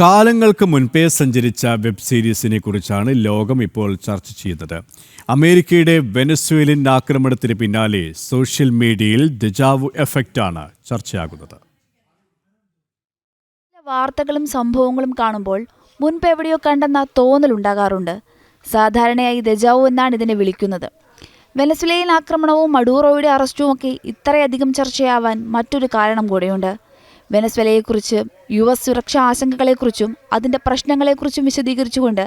കാലങ്ങൾക്ക് മുൻപേ സഞ്ചരിച്ച വെബ് സീരീസിനെ കുറിച്ചാണ് ലോകം ഇപ്പോൾ ചർച്ച ചെയ്യുന്നത് അമേരിക്കയുടെ വെനസ്വേലിൻ ആക്രമണത്തിന് പിന്നാലെ സോഷ്യൽ മീഡിയയിൽ ദജാവു ആണ് ചർച്ചയാകുന്നത്. വാർത്തകളും സംഭവങ്ങളും കാണുമ്പോൾ മുൻപ് എവിടെയോ കണ്ടെന്ന തോന്നലുണ്ടാകാറുണ്ട് സാധാരണയായി ദജാവു എന്നാണ് ഇതിനെ വിളിക്കുന്നത്. വെനസ്വലയിൽ ആക്രമണവും മഡൂറോയുടെ അറസ്റ്റുമൊക്കെ ഇത്രയധികം ചർച്ചയാവാൻ മറ്റൊരു കാരണം കൂടെയുണ്ട്. വെനസ്വലയെക്കുറിച്ച് യു എസ് സുരക്ഷാ ആശങ്കകളെക്കുറിച്ചും അതിന്റെ പ്രശ്നങ്ങളെക്കുറിച്ചും വിശദീകരിച്ചുകൊണ്ട്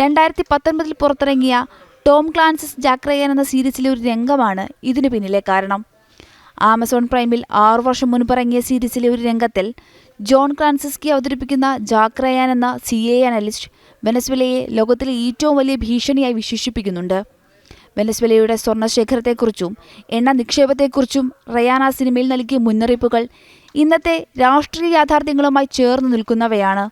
രണ്ടായിരത്തി പത്തൊൻപതിൽ പുറത്തിറങ്ങിയ ടോം ക്ലാൻസിസ് ജാക്രയൻ എന്ന സീരീസിലെ ഒരു രംഗമാണ് ഇതിനു പിന്നിലെ കാരണം. ആമസോൺ പ്രൈമിൽ ആറു വർഷം മുൻപ് ഇറങ്ങിയ സീരീസിലെ ഒരു രംഗത്തിൽ ജോൺ ക്രാൻസിസ്കി അവതരിപ്പിക്കുന്ന ജാക്രയാൻ എന്ന സി എ അനലിസ്റ്റ് വെനസ്വലയെ ലോകത്തിലെ ഏറ്റവും വലിയ ഭീഷണിയായി വിശേഷിപ്പിക്കുന്നുണ്ട്. വെനസ്വലയുടെ സ്വർണശേഖരത്തെക്കുറിച്ചും എണ്ണ നിക്ഷേപത്തെക്കുറിച്ചും റയാന സിനിമയിൽ നൽകിയ മുന്നറിയിപ്പുകൾ ഇന്നത്തെ രാഷ്ട്രീയ യാഥാർത്ഥ്യങ്ങളുമായി ചേർന്ന് നിൽക്കുന്നവയാണ്.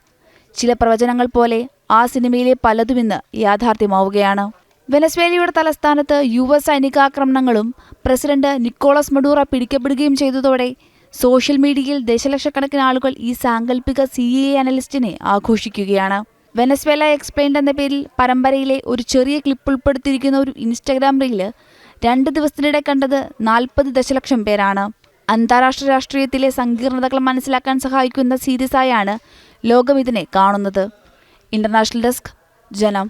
ചില പ്രവചനങ്ങൾ പോലെ ആ സിനിമയിലെ പലതും ഇന്ന് യാഥാർത്ഥ്യമാവുകയാണ്. വെനസ്വേലയുടെ തലസ്ഥാനത്ത് യു എസ് സൈനികാക്രമണങ്ങളും പ്രസിഡന്റ് നിക്കോളസ് മഡൂറ പിടിക്കപ്പെടുകയും ചെയ്തതോടെ സോഷ്യൽ മീഡിയയിൽ ദശലക്ഷക്കണക്കിന് ആളുകൾ ഈ സാങ്കല്പിക സി എ അനലിസ്റ്റിനെ ആഘോഷിക്കുകയാണ്. വെനസ്വേല എക്സ്പ്ലെയിൻഡ് എന്ന പേരിൽ പരമ്പരയിലെ ഒരു ചെറിയ ക്ലിപ്പ് ഉൾപ്പെടുത്തിയിരിക്കുന്ന ഒരു ഇൻസ്റ്റഗ്രാം റീൽ രണ്ട് ദിവസത്തിനിടെ കണ്ടത് നാൽപ്പത് ദശലക്ഷം പേരാണ്. അന്താരാഷ്ട്ര രാഷ്ട്രീയത്തിലെ സങ്കീർണതകൾ മനസ്സിലാക്കാൻ സഹായിക്കുന്ന സീരീസായാണ് ലോകം ഇതിനെ കാണുന്നത്. ഇന്റർനാഷണൽ ഡെസ്ക് ജനം.